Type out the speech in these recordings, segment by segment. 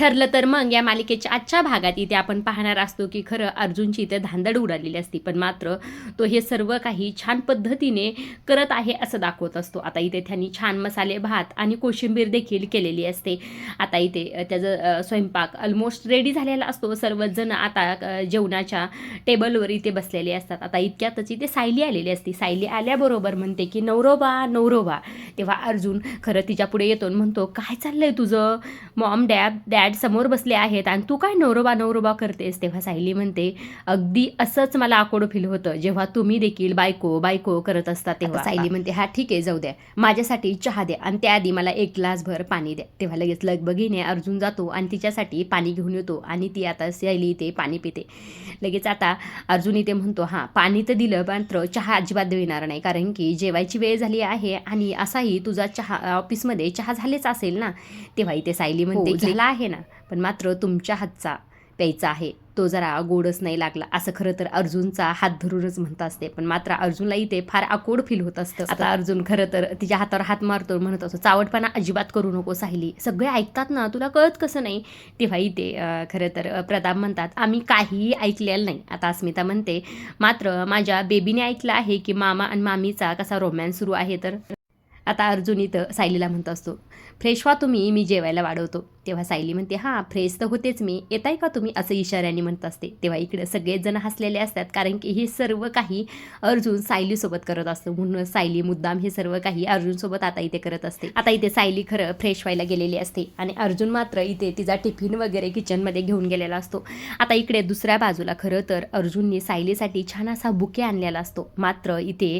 ठरलं तर मग या मालिकेच्या आजच्या भागात इथे आपण पाहणार असतो की खरं अर्जुनची इथे धांदड उडालेली असते पण मात्र तो हे सर्व काही छान पद्धतीने करत आहे असं दाखवत असतो. आता इथे त्यांनी छान मसाले भात आणि कोशिंबीर देखील केलेली असते. आता इथे त्याचं स्वयंपाक ऑलमोस्ट रेडी झालेला असतो. सर्वजण आता जेवणाच्या टेबलवर इथे बसलेले असतात. आता इतक्यातच इथे सायली आलेली असते. सायली आल्याबरोबर म्हणते की नवरोबा नवरोबा. तेव्हा अर्जुन खरं तिच्या पुढे येतो आणि म्हणतो काय चाललंय तुझं? मॉम डॅड डॅड समोर बसले आहेत आणि तू काय नवरोबा नवरोबा करतेस? तेव्हा सायली म्हणते अगदी असंच मला आकोड फील होतं. जेव्हा तुम्ही देखील बायको बायको करत असता तेव्हा. सायली म्हणते हा ठीक आहे जाऊ द्या. माझ्यासाठी चहा द्या आणि त्याआधी मला एक ग्लासभर पाणी द्या. तेव्हा लगेच लगबगीने अर्जुन जातो आणि तिच्यासाठी पाणी घेऊन येतो आणि ती आता सायली इथे पाणी पिते. लगेच आता अर्जुन इथे म्हणतो हां पाणी तर दिलं मात्र चहा अजिबात देणार नाही. कारण की जेवायची वेळ झाली आहे आणि असाही तुझा चहा ऑफिसमध्ये चहा झालेच असेल ना? तेव्हा इथे सायली म्हणते की झाला. आहे ना. पण मात्र तुमच्या हातचा प्यायचा आहे. तो जरा गोडच नाही लागला. असं खरं तर अर्जुनचा हात धरूनच म्हणत असते. पण मात्र अर्जुनला इथे फार अकोड फील होत असतं. आता अर्जुन खरं तर तिच्या हातावर हात मारतो म्हणत असतो चावटपणा अजिबात करू नको साहिली. सगळे ऐकतात ना तुला कळत कसं नाही? तेव्हा इथे खरं तर प्रताप म्हणतात आम्ही काहीही ऐकलेलं नाही. आता अस्मिता म्हणते मात्र माझ्या बेबीने ऐकलं आहे की मामा आणि मामीचा कसा रोमॅन्स सुरू आहे तर? आता अर्जुन इथं सायलीला म्हणत असतो फ्रेश व्हा तुम्ही मी जेवायला वाढवतो. तेव्हा सायली म्हणते हां फ्रेश तर होतेच मी. येताय का तुम्ही? असं इशाऱ्याने म्हणत असते. तेव्हा इकडे सगळेजण हसलेले असतात कारण की हे सर्व काही अर्जुन सायलीसोबत करत असतो. म्हणून सायली मुद्दाम हे सर्व काही अर्जुनसोबत आता इथे करत असते. आता इथे सायली खरं फ्रेश व्हायला गेलेली असते आणि अर्जुन मात्र इथे तिचा टिफिन वगैरे किचनमध्ये घेऊन गेलेला असतो. आता इकडे दुसऱ्या बाजूला खरं तर अर्जुनने सायलीसाठी छान असा बुके आणलेला असतो. मात्र इथे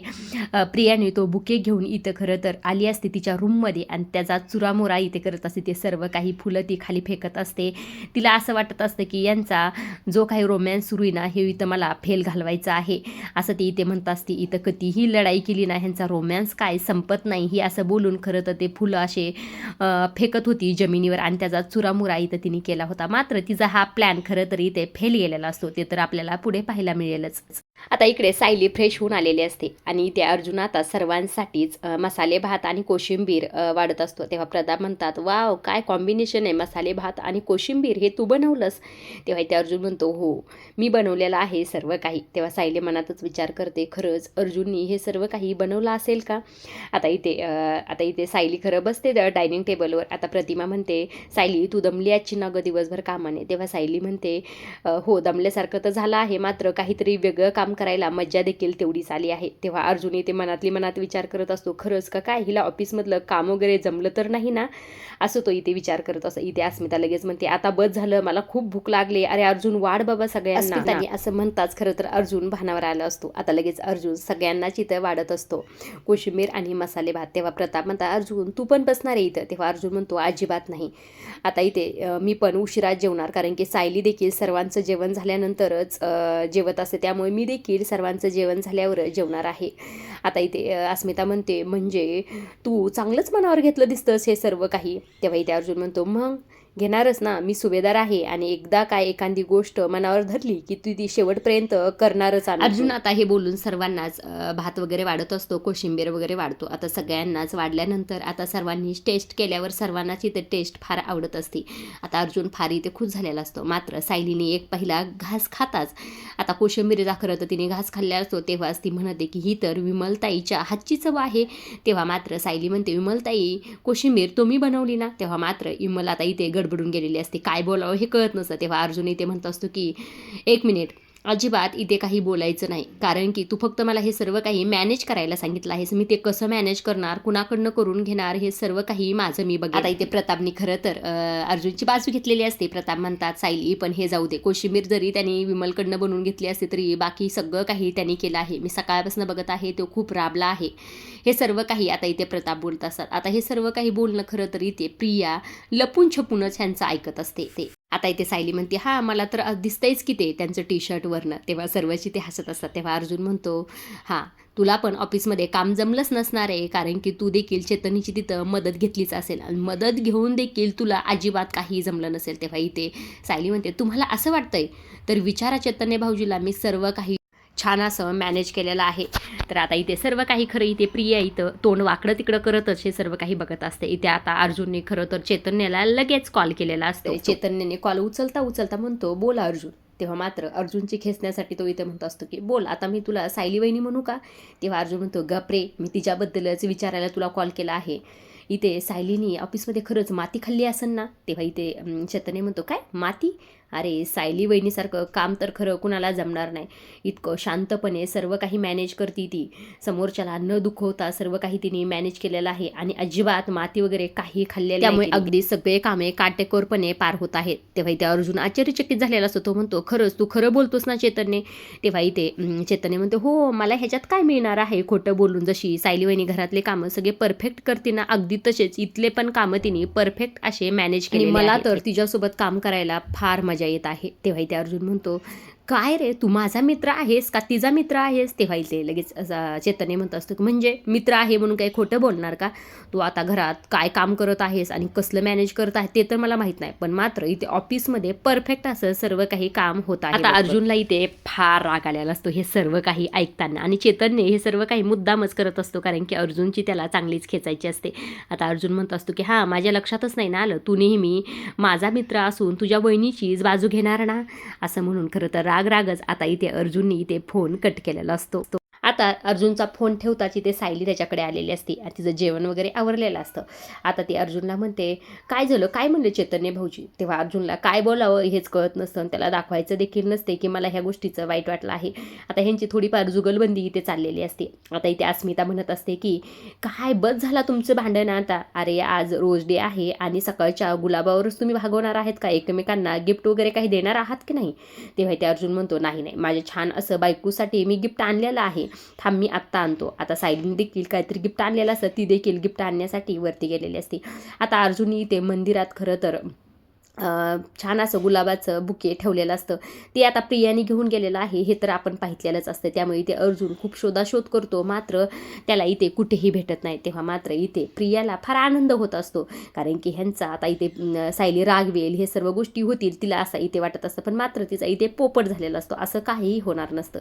प्रियाने तो बुके घेऊन इथं खरं तर आली असते तिच्या रूममध्ये आणि त्याचा चुरामोरा इथे करत असते. ते सर्व काही फुल फुलं ती खाली फेकत असते. तिला असं वाटत असतं की यांचा जो काही रोमॅन्स सुरू आहे ना हे इथं मला फेल घालवायचं आहे. असं ती इथे म्हणत असते. इथं कधीही लढाई केली ना ह्यांचा रोमॅन्स काय? संपत नाही. ही असं बोलून खरं तर ते फुलं असे फेकत होती जमिनीवर आणि त्याचा चुरामुरा इथं तिने केला होता. मात्र तिचा हा प्लॅन खरं तर इथे फेल गेलेला असतो. ते तर आपल्याला पुढे पाहायला मिळेलच. आता इकडे सायली फ्रेश होऊन आलेली असते. आणि इथे अर्जुन आता सर्वांसाठीच मसाले भात आणि कोशिंबीर वाढत असतो. तेव्हा प्रताप म्हणतात वाव काय कॉम्बिनेशन आहे मसाले भात आणि कोशिंबीर. हे तू बनवलंस? तेव्हा इथे अर्जुन म्हणतो हो मी बनवलेलं आहे सर्व काही. तेव्हा सायली मनातच विचार करते खरंच अर्जुननी हे सर्व काही बनवलं असेल का? आता इथे आता इथे सायली खरं बसते डायनिंग टेबलवर. आता प्रतिमा म्हणते सायली तू दमली आजची ना ग दिवसभर कामाने? तेव्हा सायली म्हणते हो दमल्यासारखं तर झालं आहे मात्र काहीतरी वेगळं काम करायला मज्जा देखील तेवढीच आली आहे. तेव्हा अर्जुन इथे मनातली मनात विचार करत असतो खरंच का काय? हिला ऑफिसमधलं काम वगैरे जमलं तर नाही ना? असं तो इथे विचार करत असतो. इथे अस्मिता लगेच म्हणते आता बस झालं मला खूप भूक लागली. अरे अर्जुन वाढ बाबा सगळ्यांना. असं म्हणताच खरं तर अर्जुन भानावर आला असतो. आता लगेच अर्जुन सगळ्यांनाच इथं वाढत असतो. कोशिंबीर आणि मसाले भात. तेव्हा प्रताप म्हणता अर्जुन तू पण बसणार आहे इथं. तेव्हा अर्जुन म्हणतो अजिबात नाही. आता इथे मी पण उशिरा जेवणार. कारण की सायली देखील सर्वांचं जेवण झाल्यानंतरच जेवत असते. त्यामुळे मी देखील सर्वांचं जेवण झाल्यावर जेवणार आहे. आता इथे अस्मिता म्हणते म्हणजे तू चांगलंच मनावर घेतलं दिसतंस हे सर्व काही. तेव्हा इथे अर्जुन म्हणतो मग घेणारच ना. मी सुभेदार आहे आणि एकदा काय एखादी गोष्ट मनावर धरली की तू ती शेवटपर्यंत करणारच अर्जुन आता हे बोलून सर्वांनाच भात वगैरे वाढत असतो कोशिंबीर वगैरे वाढतो. आता सगळ्यांनाच वाढल्यानंतर आता सर्वांनी टेस्ट केल्यावर सर्वांनाच इथे टेस्ट फार आवडत असते. आता अर्जुन फार इथे खुश झालेला असतो. मात्र सायलीने एक पहिला घास खाताच. आता कोशिंबीरीचा खरं तर तिने घास खाल्ला असतो. तेव्हाच ती म्हणते की ही तर विमलताईच्या हातची चव आहे. तेव्हा मात्र सायली म्हणते विमलताई कोशिंबीर तुम्ही बनवली ना? तेव्हा मात्र विमल आता इथे गडबडून गेलेली असते. काय बोलावं हे कळत नसतं. तेव्हा अर्जुन इथे म्हणत असतो की एक मिनिट. अजिबात इथे काही बोलायचं नाही. कारण की तू फक्त मला हे सर्व काही मॅनेज करायला सांगितलं आहेस. मी ते कसं मॅनेज करणार कुणाकडनं करून घेणार हे सर्व काही माझं मी बघ आता इथे प्रतापनी खरं तर अर्जुनची बाजू घेतलेली असते. प्रताप म्हणतात सायली पण हे जाऊ दे. कोशिंबीर जरी त्यांनी विमलकडनं बनवून घेतली असते तरी बाकी सगळं काही त्यांनी केलं आहे. मी सकाळपासून बघत आहे तो खूप राबला आहे. हे सर्व काही आता इथे प्रताप बोलत असतात. आता हे सर्व काही बोलणं खरं तर इथे प्रिया लपून छपूनच ह्यांचं ऐकत असते ते. आता इथे सायली म्हणते हा मला तर दिसतंयच की ते त्यांचं टी शर्टवरनं तेव्हा सर्वच इथे हसत असतात. तेव्हा अर्जुन म्हणतो हां तुला पण ऑफिसमध्ये काम जमलंच नसणार आहे कारण की तू देखील चेतनीची तिथं मदत घेतलीच असेल. आणि मदत घेऊन देखील तुला अजिबात काही जमलं नसेल. तेव्हा इथे सायली म्हणते तुम्हाला असं वाटतंय? तर विचारा चैतन्य भाऊजीला मी सर्व काही छान असं मॅनेज केलेलं आहे. तर आता इथे सर्व काही खरं इथे प्रिया इथं तोंड वाकडं तिकडं करतच हे सर्व काही बघत असते. इथे आता अर्जुनने खरं तर चैतन्याला लगेच कॉल केलेला असतो. म्हणजे चैतन्याने कॉल उचलता उचलता म्हणतो बोला अर्जुन. तेव्हा मात्र अर्जुनची खेचण्यासाठी तो इथे म्हणत असतो की बोल आता मी तुला सायली वहिनी म्हणू का? तेव्हा अर्जुन म्हणतो गप्रे मी तिच्याबद्दलच विचारायला तुला कॉल केला आहे. इथे सायलीनी ऑफिसमध्ये खरंच माती खाल्ली असेल ना तेव्हा इथे चैतन्य म्हणतो काय? माती? अरे सायली वहिनीसारखं काम तर खरं कुणाला जमणार नाही. इतकं शांतपणे सर्व काही मॅनेज करती ती. समोरच्याला न दुखवता सर्व काही तिने मॅनेज केलेलं आहे आणि अजिबात माती वगैरे काही खाल्लेलं त्यामुळे अगदी सगळे कामे काटेकोरपणे पार होत आहेत. तेव्हा इथे अर्जुन आश्चर्यचकित झालेला असतो. तो म्हणतो खरंच तू खरं बोलतोस ना चैतन्य तेव्हा इथे अं, चैतन्य म्हणतो हो मला ह्याच्यात काय मिळणार आहे? खोटं बोलून जशी सायली वहिनी घरातले कामं सगळे परफेक्ट करते ना अगदी तसेच इथले पण कामं तिने परफेक्ट असे मॅनेज केले मला तर तिच्यासोबत काम करायला फार मजा येत आहे. तेव्हाही ते अर्जुन म्हणतो काय रे? तू माझा मित्र आहेस का? तिचा मित्र आहेस? तेव्हा इथे लगेच असा चैतन्य म्हणत असतो की म्हणजे मित्र आहे म्हणून काही खोटं बोलणार का? तू आता घरात काय काम करत आहेस आणि कसलं मॅनेज करत आहे ते तर मला माहीत नाही. पण मात्र इथे ऑफिसमध्ये परफेक्ट असं सर्व काही काम होत आहे आता अर्जुनला इथे फार राग आलेला असतो हे सर्व काही ऐकताना. आणि चैतन्य हे सर्व काही मुद्दामच करत असतो कारण की अर्जुनची त्याला चांगलीच खेचायची असते. आता अर्जुन म्हणत असतो की हां माझ्या लक्षातच नाही ना आलं. तू नेहमी माझा मित्र असून तुझ्या वहिनीचीच बाजू घेणार ना? असं म्हणून खरं तर राग रागच आता इथे अर्जुननी इथे फोन कट केलेला असतो. आता अर्जुनचा फोन ठेवताच इथे सायली त्याच्याकडे आलेली असते आणि तिचं जेवण वगैरे आवरलेलं असतं. आता ती अर्जुनला म्हणते काय झालं? काय म्हणले चैतन्य भाऊजी? तेव्हा अर्जुनला काय बोलावं हेच कळत नसतं आणि त्याला दाखवायचं देखील नसते की मला ह्या गोष्टीचं वाईट वाटलं आहे. आता ह्यांची थोडीफार जुगलबंदी इथे चाललेली असते. आता इथे अस्मिता म्हणत असते की काय बस झाला तुमचं भांडण आता? अरे आज रोज डे आहे आणि सकाळच्या गुलाबावरच तुम्ही भागवणार आहेत का? एकमेकांना गिफ्ट वगैरे काही देणार आहात की नाही? तेव्हा ते अर्जुन म्हणतो नाही नाही. माझ्या छान असं बायकोसाठी मी गिफ्ट आणलेलं आहे. थांब मी आत्ता आणतो. आता सायलीने देखील काहीतरी गिफ्ट आणलेलं असतं. ती देखील गिफ्ट आणण्यासाठी वरती गेलेली असते. आता अर्जुनी इथे मंदिरात खरं तर छान असं गुलाबाचं बुके ठेवलेलं असतं. ते आता प्रियाने घेऊन गेलेलं आहे. हे तर आपण पाहितलेलंच असतं. त्यामुळे इथे अर्जुन खूप शोधाशोध करतो. मात्र त्याला इथे कुठेही भेटत नाही. तेव्हा मात्र इथे प्रियाला फार आनंद होत असतो. कारण की ह्यांचा आता इथे सायली रागवेल हे सर्व गोष्टी होतील. तिला असं इथे वाटत असतं. पण मात्र तिचा इथे पोपट झालेला असतो. असं काहीही होणार नसतं.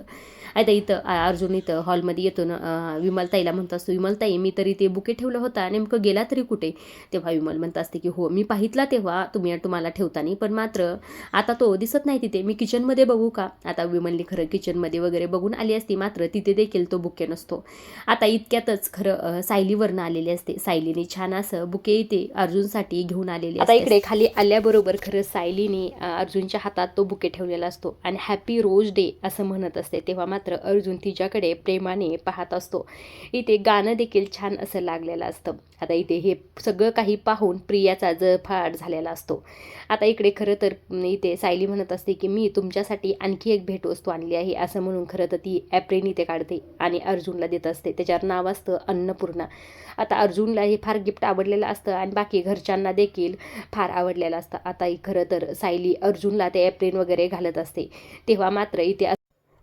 आता इथं अर्जुन इथं हॉलमध्ये येतो ना विमलताईला म्हणत असतो विमलताई मी तरी ते बुके ठेवलं होता नेमकं गेला तरी कुठे? तेव्हा विमल म्हणत असते की हो मी पाहितला तेव्हा. तुम्ही तुम्हाला ठेवताना. पण मात्र आता तो दिसत नाही तिथे. मी किचनमध्ये बघू का? आता विमलने खरं किचनमध्ये वगैरे बघून आली असती मात्र तिथे देखील तो बुके नसतो. आता इतक्यातच खरं सायलीवरनं आलेली असते. सायलीने छान असं बुके इथे अर्जुनसाठी घेऊन आलेले आता इकडे खाली आल्याबरोबर खरं सायलीने अर्जुनच्या हातात तो बुके ठेवलेला असतो. आणि हॅपी रोज डे असं म्हणत असते. तेव्हा मात्र अर्जुन तिच्याकडे प्रेमाने पाहत असतो. इथे गाणं देखील छान असं लागलेलं असतं. आता इथे हे सगळं काही पाहून प्रियाचा जळफाट झालेला असतो. आता इकडे खरं तर इथे सायली म्हणत असते की मी तुमच्यासाठी आणखी एक भेटवस्तू आणली आहे असं म्हणून खरं तर ती ॲप्रेन इथे काढते आणि अर्जुनला देत असते. त्याच्यावर नाव असतं अन्नपूर्णा. आता अर्जुनला हे फार गिफ्ट आवडलेलं असतं आणि बाकी घरच्यांना देखील फार आवडलेलं असतं. आता खरं तर सायली अर्जुनला ते ॲप्रेन वगैरे घालत असते. तेव्हा मात्र इथे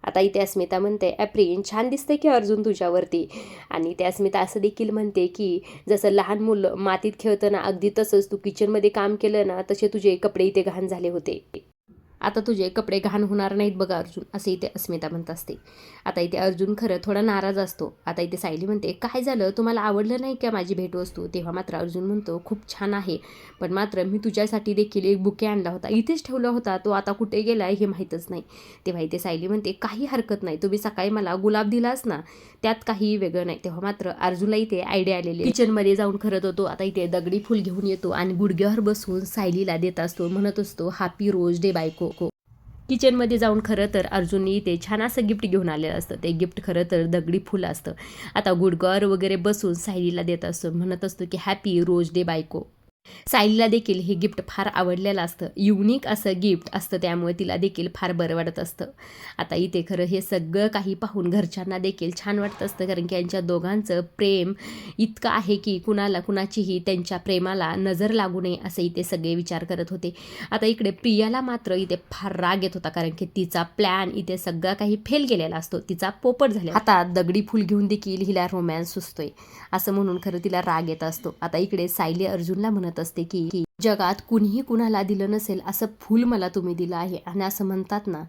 आता इथे अस्मिता म्हणते ॲप्रिन छान दिसते की अर्जुन तुझ्यावरती? आणि त्या अस्मिता असं देखील म्हणते की जसं लहान मुलं मातीत खेळताना अगदी तसंच तू किचनमध्ये काम केलं ना तसे तुझे कपडे इथे घाण झाले होते. आता तुझे कपडे घाण होणार नाहीत बघा अर्जुन असे इथे अस्मिता म्हणत असते. आता इथे अर्जुन खरं थोडा नाराज असतो. आता इथे सायली म्हणते काय झालं? तुम्हाला आवडलं नाही का माझी भेटवस्तू? तेव्हा मात्र अर्जुन म्हणतो खूप छान आहे. पण मात्र मी तुझ्यासाठी देखील एक बुके आणला होता. इथेच ठेवला होता. तो आता कुठे गेला हे माहीतच नाही. तेव्हा इथे सायली म्हणते काही हरकत नाही. तुम्ही सकाळी मला गुलाब दिलास ना त्यात काही वेगळं नाही. तेव्हा मात्र अर्जुनला इथे आयडिया आलेली किचनमध्ये जाऊन खरत होतो आता इथे दगडी फुल घेऊन येतो आणि गुडघ्यावर बसून सायलीला देत असतो म्हणत असतो हापी रोज डे बायको. किचनमध्ये जाऊन खरं तर अर्जुनने इथे छान असं गिफ्ट घेऊन आलेलं असतं. ते गिफ्ट खरं तर दगडी फुल असतं. आता गुडघ्यावर वगैरे बसून सायलीला देत असतो. म्हणत असतो की हॅपी रोज डे बायको. सायलीला देखील हे गिफ्ट फार आवडलेलं असतं. युनिक असं गिफ्ट असतं त्यामुळे तिला देखील फार बरं वाटत असतं. आता इथे खरं हे सगळं काही पाहून घरच्यांना देखील छान वाटत असतं कारण की यांच्या दोघांचं प्रेम इतकं आहे की कुणाला कुणाचीही त्यांच्या प्रेमाला नजर लागू नये असे इथे सगळे विचार करत होते. आता इकडे प्रियाला मात्र इथे फार राग येत होता कारण की तिचा प्लॅन इथे सगळा काही फेल गेलेला असतो. तिचा पोपट झाला आता दगडी फुल घेऊन देखील हिला रोमॅन्स सुचतोय. असं म्हणून खरं तिला राग येत असतो. आता इकडे सायली अर्जुनला म्हणत असते की की जगात कुणीही कुणाला दिलं नसेल असं फूल मला तुम्ही दिलं आहे. आणि असं म्हणतात ना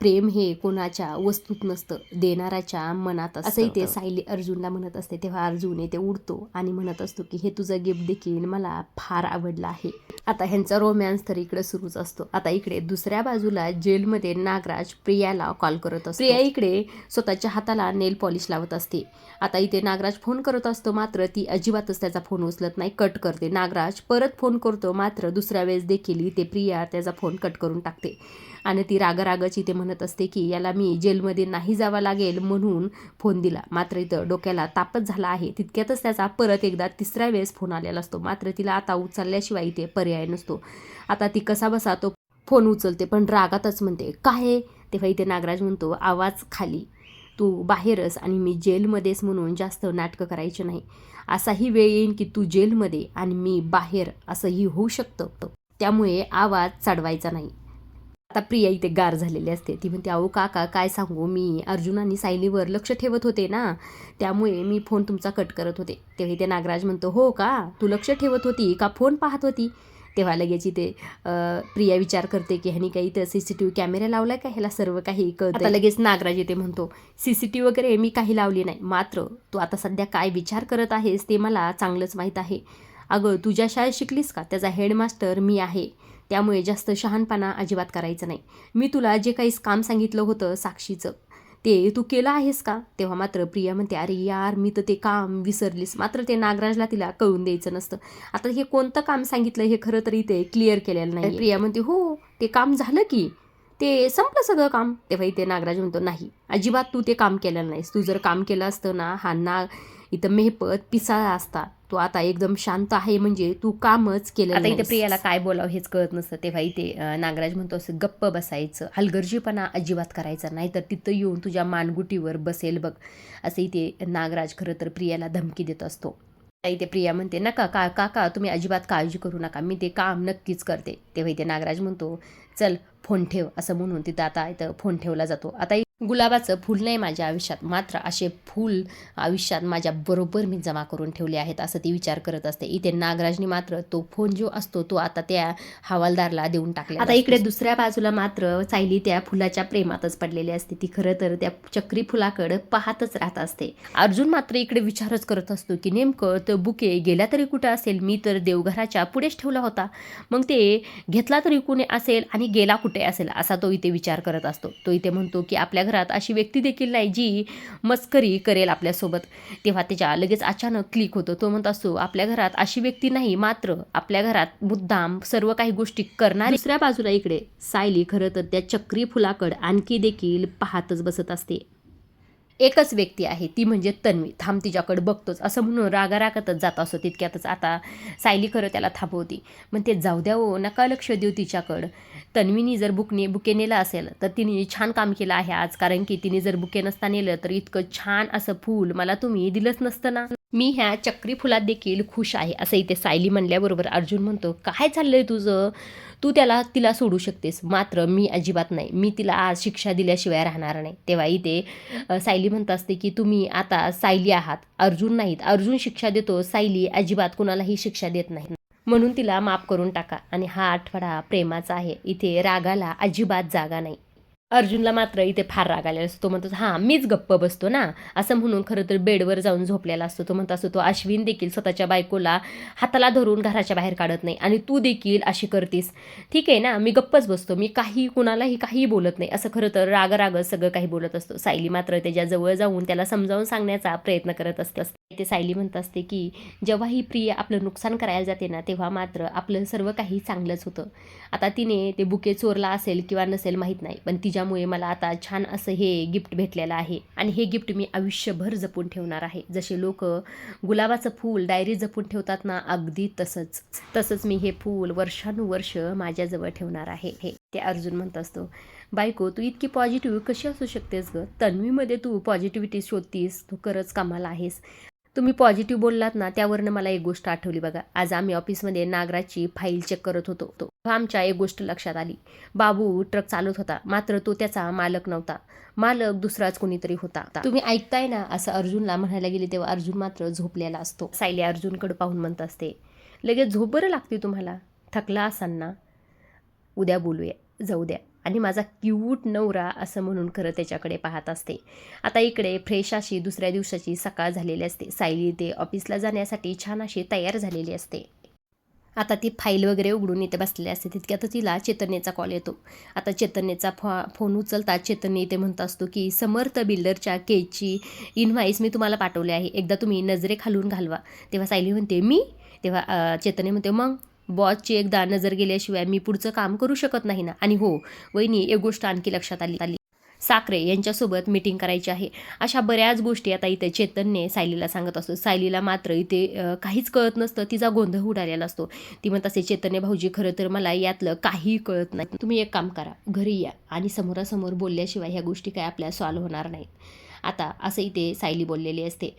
प्रेम हे कोणाच्या वस्तूत नसतं देणाऱ्याच्या मनात असतं असंही ते सायली अर्जुनला म्हणत असते तेव्हा अर्जुन येते उडतो आणि म्हणत असतो की हे तुझं गिफ्ट देखील मला फार आवडलं आहे. आता ह्यांचा रोमॅन्स तर इकडे सुरूच असतो. आता इकडे दुसऱ्या बाजूला जेलमध्ये नागराज प्रियाला कॉल करत असतो. प्रिया इकडे. स्वतःच्या हाताला नेल पॉलिश लावत असते. आता इथे नागराज फोन करत असतो मात्र ती अजिबातच त्याचा फोन उचलत नाही कट करते. नागराज परत फोन करतो मात्र दुसऱ्या वेळेस देखील इथे प्रिया त्याचा फोन कट करून टाकते. आणि ती रागरागच इथे म्हणत असते की याला मी जेलमध्ये नाही जावं लागेल म्हणून फोन दिला. मात्र इथं डोक्याला तापच झाला आहे. तितक्यातच त्याचा परत एकदा तिसऱ्या वेळेस फोन आलेला असतो. मात्र तिला आता उचलल्याशिवाय इथे पर्याय नसतो. आता ती कसा बसा तो फोन उचलते पण रागातच म्हणते काय तेव्हा इथे नागराज म्हणतो आवाज खाली. तू बाहेरच आणि मी जेलमध्येच म्हणून जास्त नाटकं करायची नाही. असाही वेळ येईन की तू जेलमध्ये आणि मी बाहेर असंही होऊ शकतं. त्यामुळे आवाज चढवायचा नाही. आता प्रिया इथे गार झालेली असते. ती म्हणते अहो काका काय सांगू? मी अर्जुन आणि सायलीवर लक्ष ठेवत होते ना त्यामुळे मी फोन तुमचा कट करत होते. तेव्हा इथे नागराज म्हणतो हो का? तू लक्ष ठेवत होती का? फोन पाहत होती? तेव्हा लगेच इथे प्रिया विचार करते की ह्यानी काही इथं C C T V camera लावला का? ह्याला सर्व काही कळतं लगेच नागराज येते म्हणतो सी सी टी व्ही वगैरे मी काही लावली नाही. मात्र तू आता सध्या काय विचार करत आहेस ते मला चांगलंच माहीत आहे. अगं तुझ्या शाळेत शिकलीस का? त्याचा हेडमास्टर मी आहे. त्यामुळे जास्त शहाणपणा अजिबात करायचं नाही. मी तुला जे काही काम सांगितलं होतं साक्षीचं ते तू केलं आहेस का? तेव्हा मात्र प्रिया म्हणते अरे यार मी तर ते काम विसरलीस. मात्र ते नागराजला तिला कळून द्यायचं नसतं. आता हे कोणतं काम सांगितलं हे खरं तरी ते क्लिअर केलेलं नाही प्रिया म्हणते हो ते काम झालं की. ते संपलं सगळं काम. तेव्हा इथे नागराज म्हणतो नाही अजिबात तू ते काम केलेलं नाहीस. तू जर काम केलं असतं ना हा नाग इथं मेहपत पिसाळा असता. तू आता एकदम शांत आहे म्हणजे तू कामच केलं आता इथे प्रियाला काय बोलावं हेच कळत नसतं. तेव्हा इथे नागराज म्हणतो असं गप्प बसायचं. हलगर्जीपणा अजिबात करायचा नाही. तर तिथं येऊन तुझ्या मानगुटीवर बसेल बघ. असं इथे नागराज खरं तर प्रियाला धमकी देत असतो. इथे प्रिया म्हणते नका का काका तुम्ही अजिबात काळजी करू नका. मी ते काम नक्कीच करते. तेव्हा इथे नागराज म्हणतो चल फोन ठेव असं म्हणून तिथं आता इथं फोन ठेवला जातो. आता गुलाबाचं फूल नाही माझ्या आयुष्यात. मात्र असे फूल आयुष्यात माझ्या बरोबर मी जमा करून ठेवले आहेत असं ती विचार करत असते. इथे नागराजनी मात्र तो फोन जो असतो तो आता त्या हवालदारला देऊन टाकला आता इकडे दुसऱ्या बाजूला मात्र सायली त्या फुलाच्या प्रेमातच पडलेली असते. ती खरं तर त्या चक्री फुलाकडं पाहतच राहत असते. अर्जुन मात्र इकडे विचारच करत असतो की नेमकं तो बुके गेला तरी कुठं असेल? मी तर देवघराच्या पुढेच ठेवला होता. मग ते घेतला तरी कुणी असेल आणि गेला कुठे असेल? असा तो इथे विचार करत असतो. तो इथे म्हणतो की आपल्या घरात अशी व्यक्ती देखील नाही जी मस्करी करेल आपल्यासोबत. तेव्हा त्याच्या लगेच अचानक क्लिक होतो. तो म्हणत असतो आपल्या घरात अशी व्यक्ती नाही मात्र आपल्या घरात मुद्दाम सर्व काही गोष्टी करणार दुसऱ्या बाजूला इकडे. सायली खरं तर त्या चक्री फुलाकड आणखी देखील पाहतच बसत असते. एकच व्यक्ती आहे ती म्हणजे तन्वी. थांब तिच्याकडे बघतोच. असं म्हणून रागारागातच जात असतो तितक्यातच. आता सायली खरं त्याला थांबवती. मग ते जाऊ द्या हो नका लक्ष देऊ तिच्याकडं. तन्वीनी जर बुकने बुके नेलं असेल तर तिने छान काम केलं आहे आज. कारण की तिने जर बुके नसता नेलं तर इतकं छान असं फूल मला तुम्ही दिलंच नसतं ना. मी ह्या चक्री फुलात देखील खुश आहे असं इथे सायली म्हणल्याबरोबर अर्जुन म्हणतो काय चाललं आहे तुझं? तू त्याला तिला सोडू शकतेस. मात्र मी अजिबात नाही. मी तिला आज शिक्षा दिल्याशिवाय राहणार नाही. तेव्हा इथे सायली म्हणत असते की तुम्ही आता सायली आहात. अर्जुन नाहीत. अर्जुन शिक्षा देतो. सायली अजिबात कुणालाही शिक्षा देत नाही. म्हणून तिला माफ करून टाका. आणि हा आठवडा प्रेमाचा आहे. इथे रागाला अजिबात जागा नाही. अर्जुनला मात्र इथे फार राग आलेला असतो. तो म्हणतो हां मीच गप्प बसतो ना. असं म्हणून खरं तर बेडवर जाऊन झोपलेला असतो. तो म्हणत असतो तो अश्विन देखील स्वतःच्या बायकोला हाताला धरून घराच्या बाहेर काढत नाही आणि तू देखील अशी करतीस. ठीक आहे ना मी गप्पच बसतो. मी काही कुणालाही काहीही बोलत नाही. असं खरं तर राग राग सगळं काही बोलत असतो. सायली मात्र त्याच्याजवळ जाऊन त्याला समजावून सांगण्याचा प्रयत्न करत असते. ते सायली म्हणत असते की जेव्हा ही प्रिय आपलं नुकसान करायला जाते ना तेव्हा मात्र आपलं सर्व काही चांगलंच होतं. आता तिने ते बुके चोरला असेल किंवा नसेल माहीत नाही पण तिच्यामुळे मला आता छान असं हे गिफ्ट भेटलेलं आहे. आणि हे गिफ्ट मी आयुष्यभर जपून ठेवणार आहे. जसे लोक गुलाबाचं फूल डायरी जपून ठेवतात ना अगदी तसंच. तसंच मी हे फूल वर्षानुवर्ष माझ्याजवळ ठेवणार आहे. हे ते अर्जुन म्हणत असतो. बायको तू इतकी पॉझिटिव्ह कशी असू शकतेस ग? तन्वीमध्ये तू पॉझिटिव्हिटी शोधतीस तू खरंच कामाला आहेस. तुम्ही पॉझिटिव्ह बोललात ना त्यावरनं मला एक गोष्ट आठवली बघा. आज आम्ही ऑफिसमध्ये नागराची फाईल चेक करत होतो. तो आमच्या एक गोष्ट लक्षात आली. बाबू ट्रक चालवत होता मात्र तो त्याचा मालक नव्हता. मालक दुसराच कोणीतरी होता. तुम्ही ऐकताय ना असं अर्जुनला म्हणायला गेले तेव्हा अर्जुन मात्र झोपलेला असतो. सायली अर्जुनकडे पाहून म्हणत असते लगेच झोप बरं लागते तुम्हाला? थकला असाल ना? उद्या बोलूया. जाऊ द्या. आणि माझा क्यूट नवरा असं म्हणून खरं त्याच्याकडे पाहत असते. आता इकडे फ्रेश अशी दुसऱ्या दिवसाची सकाळ झालेली असते. सायली ते ऑफिसला जाण्यासाठी छान अशी तयार झालेली असते. आता ती फाईल वगैरे उघडून इथे बसलेली असते. तितक्यात तिला चेतनेचा कॉल येतो. आता चेतनेचा फॉ फोन उचलता चैतन्य इथे म्हणत असतो की समर्थ बिल्डरच्या केची इन्व्हाईस मी तुम्हाला पाठवले आहे. एकदा तुम्ही नजरे खालून घालवा. तेव्हा सायली म्हणते मी? तेव्हा चेतने म्हणते मग? बॉसची एकदा नजर गेल्याशिवाय मी पुढचं काम करू शकत नाही ना. आणि हो वहिनी एक गोष्ट आणखी लक्षात आली. आली साखरे यांच्यासोबत मीटिंग करायची आहे. अशा बऱ्याच गोष्टी आता इथे चेतनने सायलीला सांगत असतो. सायलीला मात्र इथे काहीच कळत नसतं. तिचा गोंधळ उडालेला असतो. ती म्हणत असे चेतनने भाऊजी खरं तर मला यातलं काहीही कळत नाही. तुम्ही एक काम करा. घरी या आणि समोरासमोर बोलल्याशिवाय ह्या गोष्टी काय आपल्या सॉल्व्ह होणार नाहीत. आता असं इथे सायली बोललेली असते.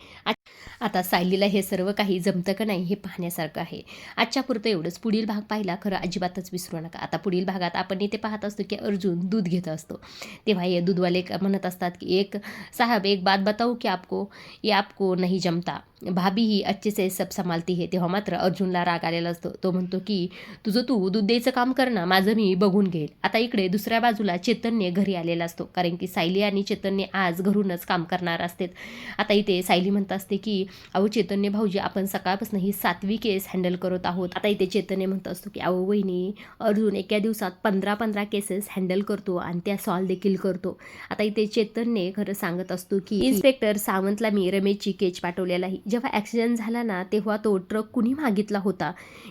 आता सायलीला हे सर्व काही जमतं का नाही हे पाहण्यासारखं आहे. आजच्या पुरतं एवढंच. पुढील भाग पाहिला खरं अजिबातच विसरू नका. आता पुढील भागात आपण इथे पाहत असतो की अर्जुन दूध घेत असतो. तेव्हा हे दूधवाले म्हणत असतात की एक साहब एक बात बताऊ की आपको? ये आपको नाही जमता. भाभी ही अच्छे से सब संभालती है. तेव्हा मात्र अर्जुनला राग आलेला असतो. तो म्हणतो की तुझं तू दूध द्यायचं काम कर ना माझं मी बघून घेईल. आता इकडे दुसऱ्या बाजूला चैतन्य घरी आलेला असतो. कारण की सायली आणि चैतन्य आज घरूनच काम करणार असतात. आता इथे सायली म्हणत असते की अहो चैतन्य भाऊजी आपण सकाळपासून ही सातवी केस हँडल करत आहोत. आता इथे चैतन्य म्हणत असतो की अहो वहिनी अर्जुन एका दिवसात पंधरा पंधरा केसेस हँडल करतो आणि त्या सॉल्व देखील करतो. आता इथे चैतन्य खरं सांगत असतो की इन्स्पेक्टर सावंतला मी रमेशची केच पाठवलेला आहे. जेव्हा ॲक्सिडेंट झाला ना तेव्हा तो ट्रक कुणी मागितला होता?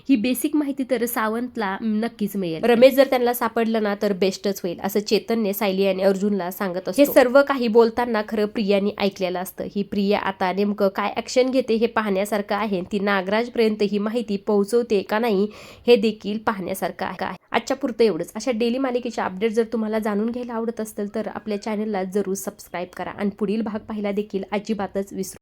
ही बेसिक माहिती तर सावंतला नक्कीच मिळेल. रमेश जर त्यांना सापडलं ना तर बेस्टच होईल असं चैतन्य सायली आणि अर्जुनला सांगत असतो. हे सर्व काही बोलताना खरं प्रियाने ऐकलेलं असतं. ही प्रिया आता नेमकं काय ॲक्शन घेते हे पाहण्यासारखं आहे. ती नागराजपर्यंत ही माहिती पोहोचवते का नाही हे देखील पाहण्यासारखं आहे. आजच्या पुरतं एवढंच. अशा डेली मालिकेचे अपडेट जर तुम्हाला जाणून घ्यायला आवडत असतील तर आपल्या चॅनलला जरूर सबस्क्राईब करा. आणि पुढील भाग पाहिला देखील अजिबातच विसरू